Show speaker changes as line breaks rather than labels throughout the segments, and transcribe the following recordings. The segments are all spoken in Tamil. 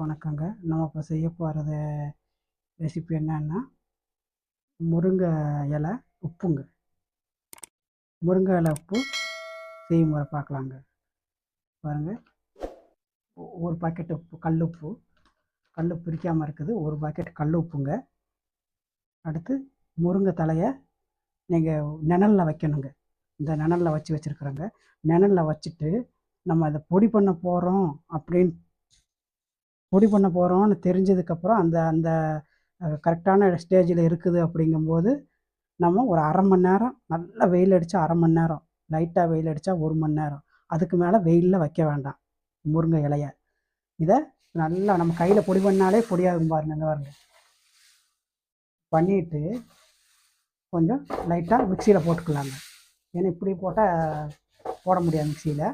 எல்லாருக்கும் வணக்கங்க. நம்ம இப்போ செய்ய போகிறது ரெசிபி என்னன்னா முருங்கை இலை உப்புங்க. முருங்கை இலை உப்பு செய்முறை பார்க்கலாங்க. பாருங்கள் ஒரு பாக்கெட் உப்பு கல் உப்பு. கல் பிரிக்காமல் இருக்குது. ஒரு பாக்கெட் கல் உப்புங்க. அடுத்து முருங்கை தலையை நீங்கள் நிழலில் வைக்கணுங்க. இந்த நிழலில் வச்சு வச்சுருக்குறோங்க. நிழலில் வச்சுட்டு நம்ம அதை பொடி பண்ண போகிறோம் அப்படின்னு பொடி பண்ண போகிறோம்னு தெரிஞ்சதுக்கப்புறம் அந்த அந்த கரெக்டான ஸ்டேஜில் இருக்குது அப்படிங்கும்போது நம்ம ஒரு அரை மணி நேரம் நல்லா வெயில் அடித்தா அரை மணி நேரம் லைட்டாக வெயில் அடித்தா ஒரு மணி நேரம். அதுக்கு மேலே வெயிலில் வைக்க வேண்டாம் முருங்கை இலைய. இதை நல்லா நம்ம கையில் பொடி பண்ணாலே பொடியாகும் பாருங்க இங்க பாருங்க. பண்ணிட்டு கொஞ்சம் லைட்டாக மிக்சியில் போட்டுக்கலாங்க. ஏன்னா இப்படி போட்டால் போட முடியாது மிக்சியில்.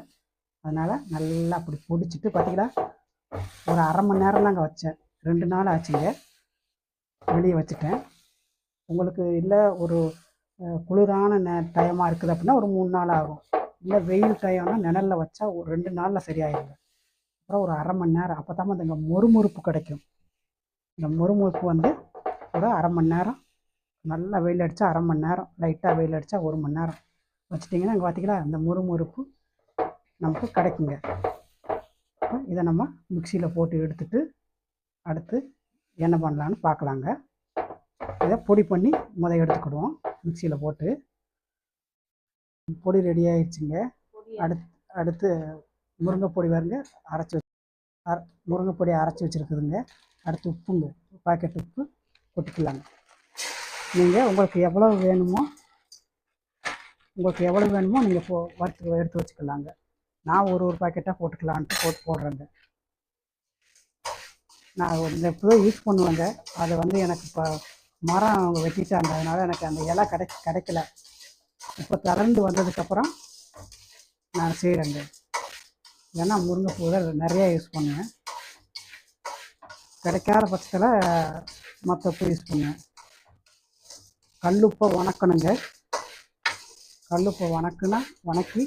அதனால் நல்லா அப்படி பொடிச்சிட்டு பார்த்தீங்களா ஒரு அரை மணி நேரம் தாங்க வச்சேன். ரெண்டு நாள் ஆச்சுங்க. வெளியே வச்சுட்டேன். உங்களுக்கு இல்லை ஒரு குளிரான நே டயமாக இருக்குது அப்படின்னா ஒரு மூணு நாள் ஆகும். இல்லை வெயில் டயம்னா நிழலில் வச்சா ஒரு ரெண்டு நாளில் சரியாயிருங்க. அப்புறம் ஒரு அரை மணி நேரம். அப்போ தான் இந்த மொறுமொறுப்பு கிடைக்கும். இந்த மொறுமொறுப்பு வந்து ஒரு அரை மணி நேரம். நல்லா வெயில் அடித்தா அரை மணி நேரம். லைட்டாக வெயில் அடித்தா ஒரு மணி நேரம். வச்சிட்டிங்கன்னா இங்கே பார்த்தீங்களா அந்த மொறுமுறுப்பு நமக்கு கிடைக்குங்க. இதை நம்ம மிக்சியில் போட்டு எடுத்துட்டு அடுத்து என்ன பண்ணலான்னு பார்க்கலாங்க. இதை பொடி பண்ணி முத எடுத்துக்கிடுவோம். மிக்சியில் போட்டு. பொடி ரெடி ஆயிடுச்சுங்க. அடுத்து அடுத்து முருங்கை பொடி வருங்க அரைச்சி வச்சு அர முருங்கை பொடி அரைச்சி வச்சுருக்குதுங்க. அடுத்து உப்புங்க பாக்கெட் உப்பு கொட்டிக்கலாங்க. நீங்கள் உங்களுக்கு எவ்வளோ வேணுமோ உங்களுக்கு எவ்வளோ வேணுமோ நீங்கள் போ வறுத்து எடுத்து வச்சுக்கலாங்க. நான் ஒரு ஒரு பாக்கெட்டாக போட்டுக்கலான்ட்டு போட்டு போடுறேங்க. நான் இந்த இப்போ யூஸ் பண்ணுவேங்க. அது வந்து எனக்கு இப்போ மரம் அவங்க வெட்டிட்டாங்க அதனால் எனக்கு அந்த இலை கிடை கிடைக்கல. இப்போ திறந்து வந்ததுக்கப்புறம் நான் செய்கிறேங்க ஏன்னா முருங்கைப்பூ தான் நிறையா யூஸ் பண்ணுவேன். கிடைக்காத பட்சத்தில் மற்ற பூ யூஸ் பண்ணுவேன். கல்லுப்பை வணக்கணுங்க. கல்லுப்பை வணக்குனா வணக்கி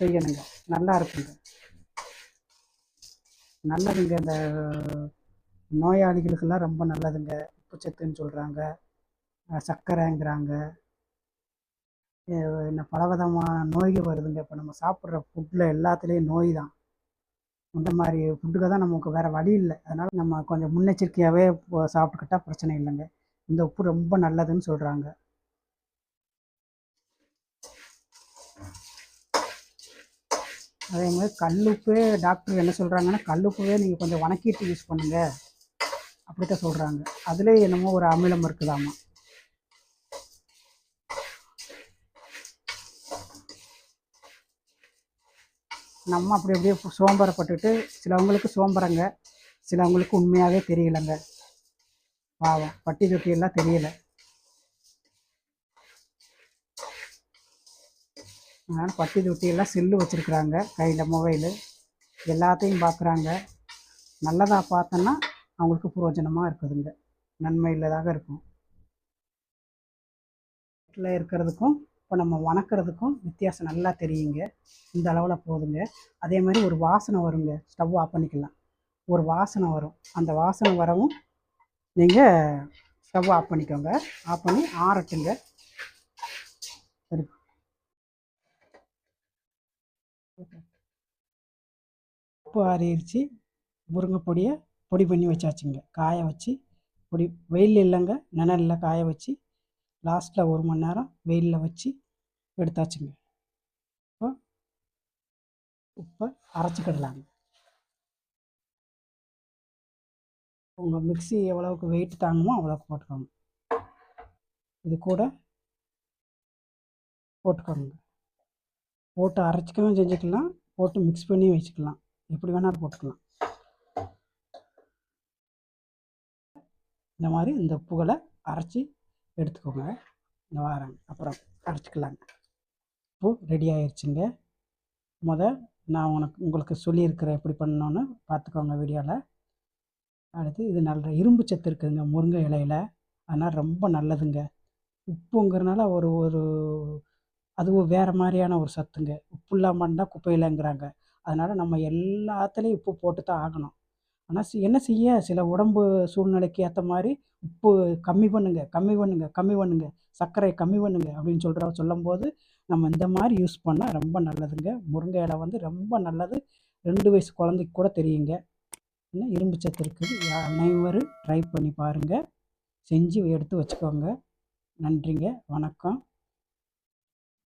செய்யணுங்க. நல்லா இருக்குங்க. நல்லதுங்க. இந்த நோயாளிகளுக்கெல்லாம் ரொம்ப நல்லதுங்க. உப்புச்சத்துன்னு சொல்கிறாங்க சர்க்கரைங்கிறாங்க. என்ன பலவிதமான நோய்கள் வருதுங்க. இப்போ நம்ம சாப்பிட்ற ஃபுட்டில் எல்லாத்துலேயும் நோய் தான். இந்த மாதிரி ஃபுட்டுக்கு தான் நமக்கு வேறு வழி இல்லை. அதனால் நம்ம கொஞ்சம் முன்னெச்சரிக்கையாகவே சாப்பிட்டுக்கிட்டால் பிரச்சனை இல்லைங்க. இந்த உப்பு ரொம்ப நல்லதுன்னு சொல்கிறாங்க அதே மாதிரி கல்லுப்பே டாக்டர் என்ன சொல்கிறாங்கன்னா கல்லுப்பவே நீங்கள் கொஞ்சம் வணக்கிட்டு யூஸ் பண்ணுங்க. அப்படித்தான் சொல்கிறாங்க அதுலேயே என்னமோ ஒரு அமிலம் இருக்குதாமா. நம்ம அப்படி அப்படியே சோம்பரப்பட்டுட்டு சிலவங்களுக்கு சோம்பரங்க சிலவங்களுக்கு உண்மையாகவே தெரியலைங்க. பாவம் பட்டி தொட்டி எல்லாம் அதனால் பட்டி தொட்டியெல்லாம் செல்லு வச்சுருக்குறாங்க. கையில் மொபைலு. எல்லாத்தையும் பார்க்குறாங்க நல்லதாக பார்த்தோன்னா அவங்களுக்கு புரோஜனமாக இருக்குதுங்க. நன்மையில்லதாக இருக்கும். வீட்டில் இருக்கிறதுக்கும் இப்போ நம்ம வணக்கிறதுக்கும் வித்தியாசம் நல்லா தெரியுங்க. இந்த அளவில் போதுங்க. அதே மாதிரி ஒரு வாசனை வருங்க. ஸ்டவ் ஆஃப் பண்ணிக்கலாம். ஒரு வாசனை வரும். அந்த வாசனை வரவும் நீங்கள் ஸ்டவ் ஆஃப் பண்ணிக்கோங்க. ஆஃப் பண்ணி ஆறட்டுங்க. உப்பு ஆறிடுச்சு முருங்கை பொடியை பொடி பண்ணி வச்சாச்சுங்க. காய வச்சு பொடி வெயில் இல்லைங்க நிழலில் காய வச்சு லாஸ்ட்டில் ஒரு மணி நேரம் வெயிலில் வச்சு எடுத்தாச்சுங்க. இப்போ உப்பை அரைச்சிக்கிடலாங்க உங்கள் மிக்ஸி எவ்வளவுக்கு வெயிட் தாங்குமோ அவ்வளோக்கு போட்டுக்கோங்க. இது கூட போட்டுக்கோங்க. போட்டு அரைச்சிக்கவும் செஞ்சுக்கலாம். போட்டு மிக்ஸ் பண்ணி வச்சுக்கலாம். எப்படி வேணாலும் போட்டுக்கலாம். இந்த மாதிரி இந்த புகழை அரைச்சி எடுத்துக்கோங்க. இந்த வாரங்க அப்புறம் அரைச்சிக்கலாங்க. பூ ரெடி ஆயிடுச்சுங்க முத நான் உனக்கு உங்களுக்கு சொல்லியிருக்கிறேன் எப்படி பண்ணணுன்னு பார்த்துக்கோங்க வீடியோவில் அடுத்து இது நல்ல இரும்பு சத்து இருக்குதுங்க முருங்கை இலையில. அதனால் ரொம்ப நல்லதுங்க. உப்புங்கிறனால ஒரு ஒரு அதுவும் வேறு மாதிரியான ஒரு சத்துங்க. உப்பு இல்லாமல் இருந்தால் குப்பையிலங்கிறாங்க அதனால் நம்ம எல்லாத்துலேயும் உப்பு போட்டு தான் ஆகணும் ஆனால் என்ன செய்ய? சில உடம்பு சூழ்நிலைக்கு ஏற்ற மாதிரி உப்பு கம்மி பண்ணுங்க கம்மி பண்ணுங்க கம்மி பண்ணுங்க சர்க்கரை கம்மி பண்ணுங்க அப்படின்னு சொல்கிற சொல்லும்போது நம்ம இந்த மாதிரி யூஸ் பண்ணால் ரொம்ப நல்லதுங்க. முருங்கை இலை வந்து ரொம்ப நல்லது. ரெண்டு வயசு குழந்தைக்கு கூட தெரியுங்க. இன்னும் இரும்பு சத்து இருக்குது அனைவரும் ட்ரை பண்ணி பாருங்கள் செஞ்சு எடுத்து வச்சுக்கோங்க. நன்றிங்க. வணக்கம்.